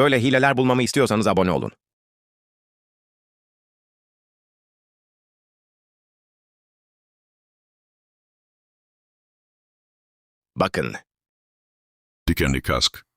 Böyle hileler bulmamı istiyorsanız abone olun. Bakın, Dikenli kask.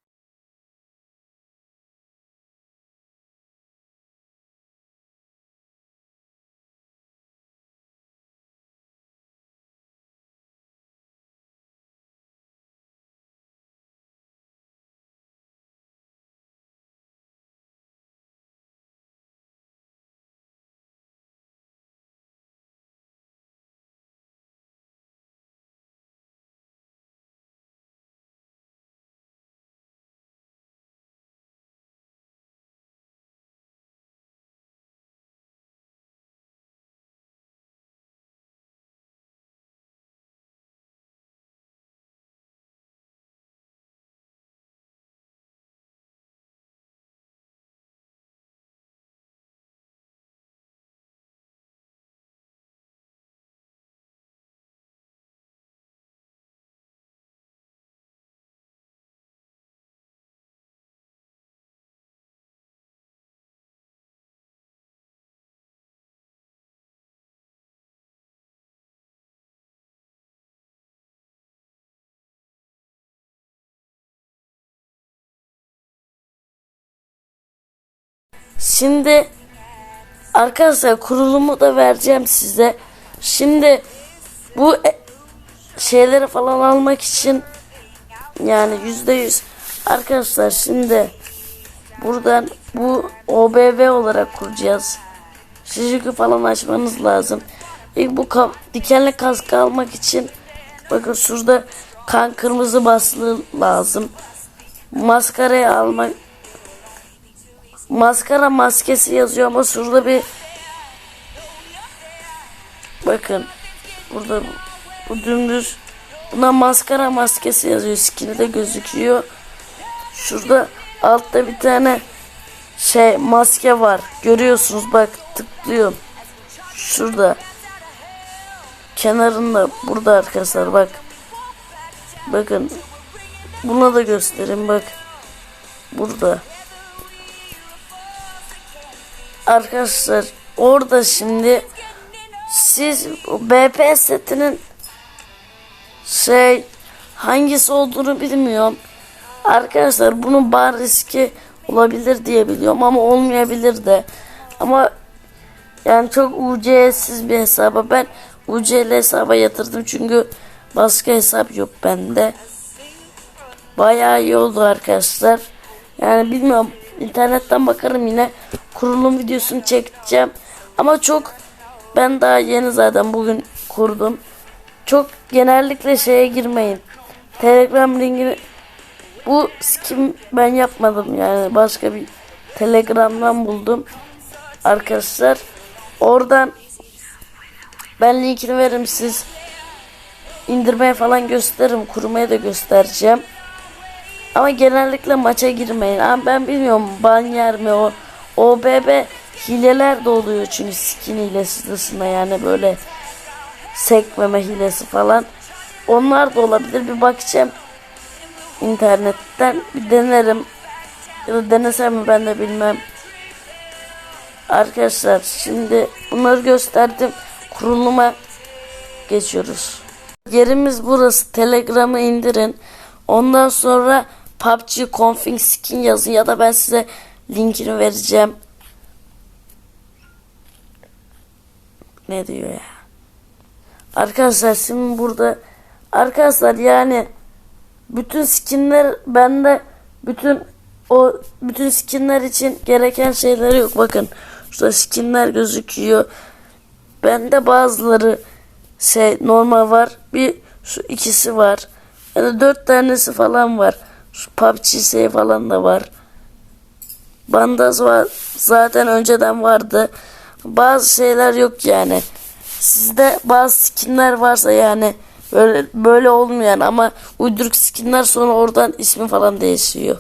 Şimdi arkadaşlar kurulumu da vereceğim size. Şimdi bu e- şeyleri falan almak için yani yüzde yüz arkadaşlar şimdi buradan bu OBV olarak kuracağız. Şişiki falan açmanız lazım. İlk bu ka- dikenli kaskı almak için bakın şurada kan kırmızı basılı lazım. Maskarayı almak maskara maskesi yazıyor ama şurada bir bakın burada bu, dümdüz buna maskara maskesi yazıyor skin'i de gözüküyor. Şurada altta bir tane şey maske var görüyorsunuz bak tıklıyorum şurada kenarında burada arkadaşlar bak. Bakın buna da göstereyim bak. Burada Arkadaşlar orada şimdi siz BP setinin şey hangisi olduğunu bilmiyorum. Arkadaşlar bunun bar riski olabilir diye biliyorum ama olmayabilir de. Ama yani çok UC'siz bir hesaba ben UC'li hesaba yatırdım çünkü başka hesap yok bende. Bayağı iyi oldu arkadaşlar. Yani bilmiyorum internetten bakarım yine kurulum videosunu çekeceğim. Ama çok ben daha yeni zaten bugün kurdum. Çok genellikle şeye girmeyin. Telegram linkini bu skin ben yapmadım yani başka bir Telegram'dan buldum. Arkadaşlar oradan ben linkini veririm siz indirmeye falan gösteririm. Kurmaya da göstereceğim. Ama genellikle maça girmeyin. Ama ben bilmiyorum ban yer mi o. OBB hileler de oluyor çünkü skin hilesi dışında yani böyle sekmeme hilesi falan. Onlar da olabilir. Bir bakacağım internetten bir denerim. Ya da denesem mi ben de bilmem. Arkadaşlar şimdi bunları gösterdim. Kuruluma geçiyoruz. Yerimiz burası. Telegram'ı indirin. Ondan sonra PUBG config skin yazın ya da ben size linkini vereceğim. Ne diyor ya? Arkadaşlar şimdi burada arkadaşlar yani bütün skinler bende bütün o bütün skinler için gereken şeyleri yok. Bakın şurada skinler gözüküyor. Bende bazıları şey normal var. Bir şu ikisi var. Yani dört tanesi falan var. Şu PUBG şey falan da var. Bandaz var. Zaten önceden vardı. Bazı şeyler yok yani. Sizde bazı skinler varsa yani böyle böyle olmayan ama uyduruk skinler sonra oradan ismi falan değişiyor.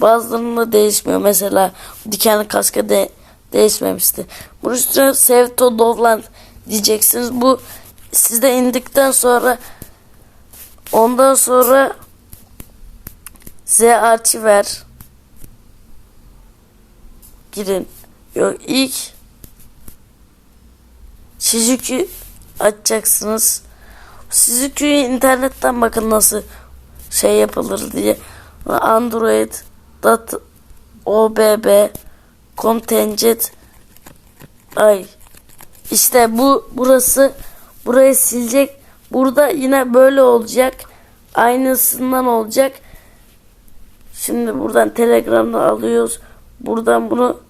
Bazılarında değişmiyor. Mesela dikenli kaska de değişmemişti. Bunun üstüne Sevto Dovland diyeceksiniz. Bu sizde indikten sonra ondan sonra Z archiver girin. Yok ilk Shizuku açacaksınız. Shizuku'yu internetten bakın nasıl şey yapılır diye. Android dot OBB contingent ay işte bu burası burayı silecek. Burada yine böyle olacak. Aynısından olacak. Şimdi buradan Telegram'dan alıyoruz. Buradan bunu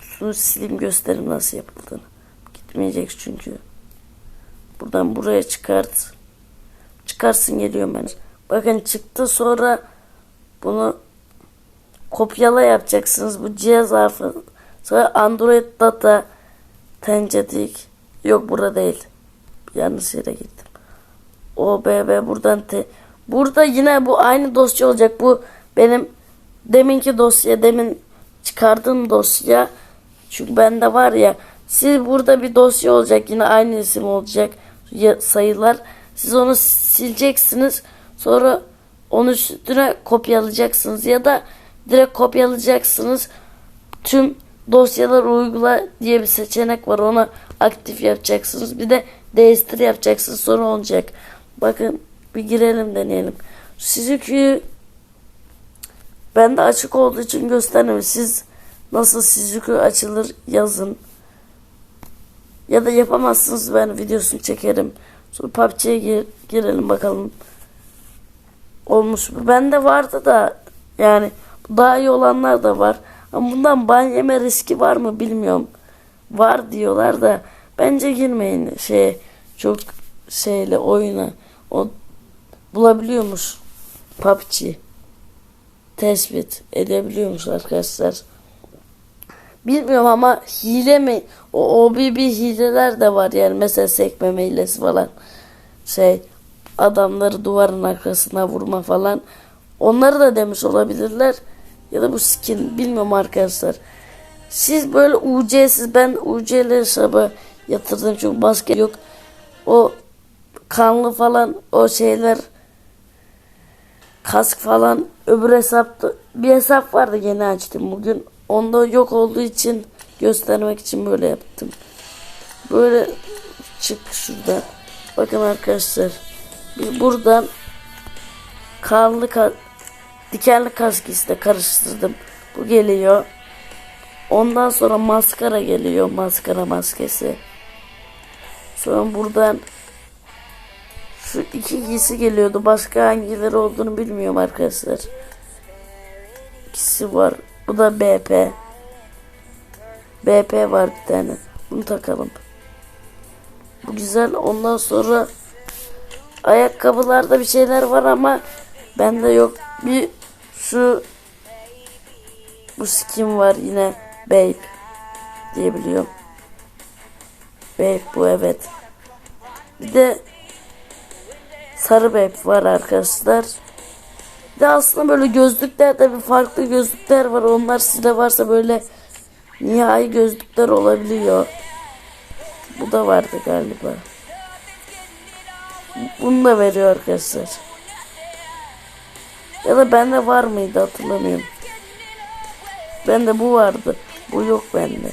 şunu sileyim göstereyim nasıl yapıldığını. Gitmeyecek çünkü. Buradan buraya çıkart. Çıkarsın geliyorum ben. Bakın çıktı sonra bunu kopyala yapacaksınız. Bu cihaz harfi. Sonra Android data tencedik. Yok burada değil. Yanlış yere gittim. OBB buradan te Burada yine bu aynı dosya olacak. Bu benim deminki dosya demin çıkardığım dosya. Çünkü bende var ya. Siz burada bir dosya olacak. Yine aynı isim olacak. sayılar. Siz onu sileceksiniz. Sonra onun üstüne kopyalayacaksınız. Ya da direkt kopyalayacaksınız. Tüm dosyalar uygula diye bir seçenek var. Onu aktif yapacaksınız. Bir de değiştir yapacaksınız. Sonra olacak. Bakın bir girelim deneyelim. Suzuki'yi bende açık olduğu için göstermiyorum. Siz nasıl Suzuki açılır yazın. Ya da yapamazsınız ben videosunu çekerim. Sonra PUBG'ye gir- girelim bakalım. Olmuş mu? Bende vardı da yani daha iyi olanlar da var. Ama bundan ban yeme riski var mı bilmiyorum. Var diyorlar da bence girmeyin şey çok şeyle oyuna. O bulabiliyormuş PUBG. Tespit edebiliyormuş arkadaşlar. Bilmiyorum ama hile mi? O OBB hileler de var yani mesela sekmeme hilesi falan. Şey adamları duvarın arkasına vurma falan. Onları da demiş olabilirler. Ya da bu skin bilmiyorum arkadaşlar. Siz böyle UC'siz ben UC'li hesabı yatırdım çünkü basket yok. O kanlı falan o şeyler kask falan öbür hesapta bir hesap vardı yeni açtım bugün. Onda yok olduğu için göstermek için böyle yaptım. Böyle çık şurada. Bakın arkadaşlar. Bir buradan kanlı ka dikenli kask işte karıştırdım. Bu geliyor. Ondan sonra maskara geliyor. Maskara maskesi. Sonra buradan şu iki giysi geliyordu. Başka hangileri olduğunu bilmiyorum arkadaşlar. İkisi var. Bu da BP. BP var bir tane. Bunu takalım. Bu güzel. Ondan sonra ayakkabılarda bir şeyler var ama bende yok. Bir şu bu skin var yine Babe diyebiliyorum. Babe bu evet. Bir de sarı Babe var arkadaşlar. De aslında böyle gözlükler de bir farklı gözlükler var. Onlar sizde varsa böyle nihai gözlükler olabiliyor. Bu da vardı galiba. Bunu da veriyor arkadaşlar. Ya da bende var mıydı hatırlamıyorum. Bende bu vardı. Bu yok bende.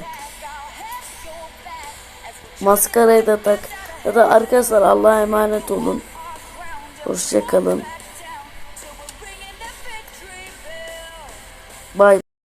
Maskarayı da tak. Ya da arkadaşlar Allah'a emanet olun. Hoşçakalın. Bye.